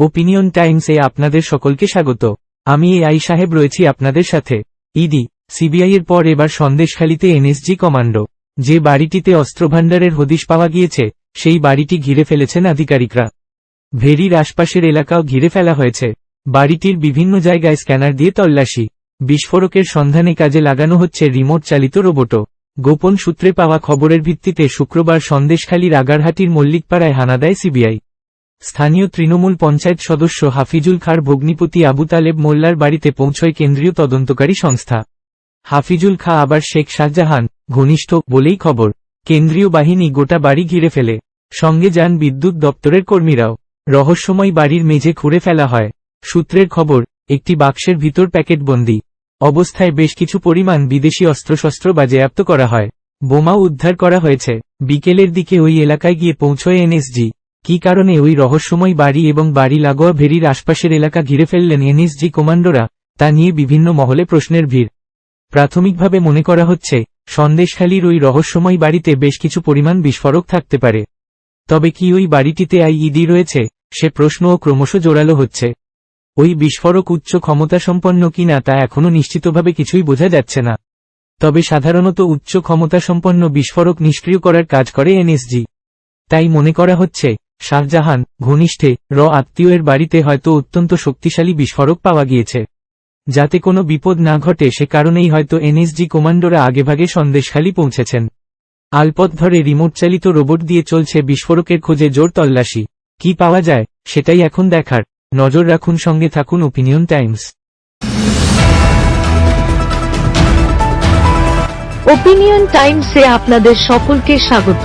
Opinion টাইমসে আপনাদের সকলকে স্বাগত। আমি এ আই সাহেব রয়েছি আপনাদের সাথে। ইডি, সিবিআই এর পর এবার সন্দেশখালীতে এনএসজি কমান্ডো। যে বাড়িটিতে অস্ত্রভাণ্ডারের হদিশ পাওয়া গিয়েছে, সেই বাড়িটি ঘিরে ফেলেছেন আধিকারিকরা। ভেরির আশপাশের এলাকাও ঘিরে ফেলা হয়েছে। বাড়িটির বিভিন্ন জায়গায় স্ক্যানার দিয়ে তল্লাশি। বিস্ফোরকের সন্ধানে কাজে লাগানো হচ্ছে রিমোট চালিত রোবটও। গোপন সূত্রে পাওয়া খবরের ভিত্তিতে শুক্রবার সন্দেশখালী রাগারহাটির মল্লিকপাড়ায় হানা দেয় সিবিআই। স্থানীয় তৃণমূল পঞ্চায়েত সদস্য হাফিজুল খার ভগ্নিপতি আবু তালেব মোল্লার বাড়িতে পৌঁছয় কেন্দ্রীয় তদন্তকারী সংস্থা। হাফিজুল খা আবার শেখ শাহজাহান, ঘনিষ্ঠ, বলেই খবর। কেন্দ্রীয় বাহিনী গোটা বাড়ি ঘিরে ফেলে। সঙ্গে যান বিদ্যুৎ দপ্তরের কর্মীরাও। রহস্যময় বাড়ির মেঝে খুঁড়ে ফেলা হয়। সূত্রের খবর, একটি বাক্সের ভিতর প্যাকেটবন্দি। অবস্থায় বেশ কিছু পরিমাণ বিদেশি অস্ত্রশস্ত্র বাজেয়াপ্ত করা হয়। বোমাও উদ্ধার করা হয়েছে। বিকেলের দিকে ওই এলাকায় গিয়ে পৌঁছয় এনএসজি। কী কারণে ওই রহস্যময় বাড়ি এবং বাড়ি লাগোয়া ভেরির আশপাশের এলাকা ঘিরে ফেললেন এনএসজি কমান্ডোরা, তা নিয়ে বিভিন্ন মহলে প্রশ্নের ভিড়। প্রাথমিকভাবে মনে করা হচ্ছে, সন্দেশখালীর ওই রহস্যময় বাড়িতে বেশ কিছু পরিমাণ বিস্ফোরক থাকতে পারে। তবে কি ওই বাড়িটিতে আইইডি রয়েছে, সে প্রশ্নও ক্রমশ জোরালো হচ্ছে। ওই বিস্ফোরক উচ্চ ক্ষমতাসম্পন্ন কিনা তা এখনও নিশ্চিতভাবে কিছুই বোঝা যাচ্ছে না। তবে সাধারণত উচ্চ ক্ষমতাসম্পন্ন বিস্ফোরক নিষ্ক্রিয় করার কাজ করে এনএসজি তাই মনে করা হচ্ছে শাহজাহান, ঘনিষ্ঠে, র আত্মীয়ের বাড়িতে হয়তো অত্যন্ত শক্তিশালী বিস্ফোরক পাওয়া গিয়েছে। যাতে কোনো বিপদ না ঘটে সে কারণেই হয়তো এনএসজি কমান্ডোরা আগেভাগে সন্দেশখালী পৌঁছেছেন। আলপথ ধরে রিমোট চালিত রোবট দিয়ে চলছে বিস্ফোরকের খোঁজে জোর তল্লাশি। কি পাওয়া যায়, সেটাই এখন দেখার। নজর রাখুন সঙ্গে থাকুন ওপিনিয়ন টাইমস ওপিনিয়ন টাইমসে আপনাদের সকলকে স্বাগত।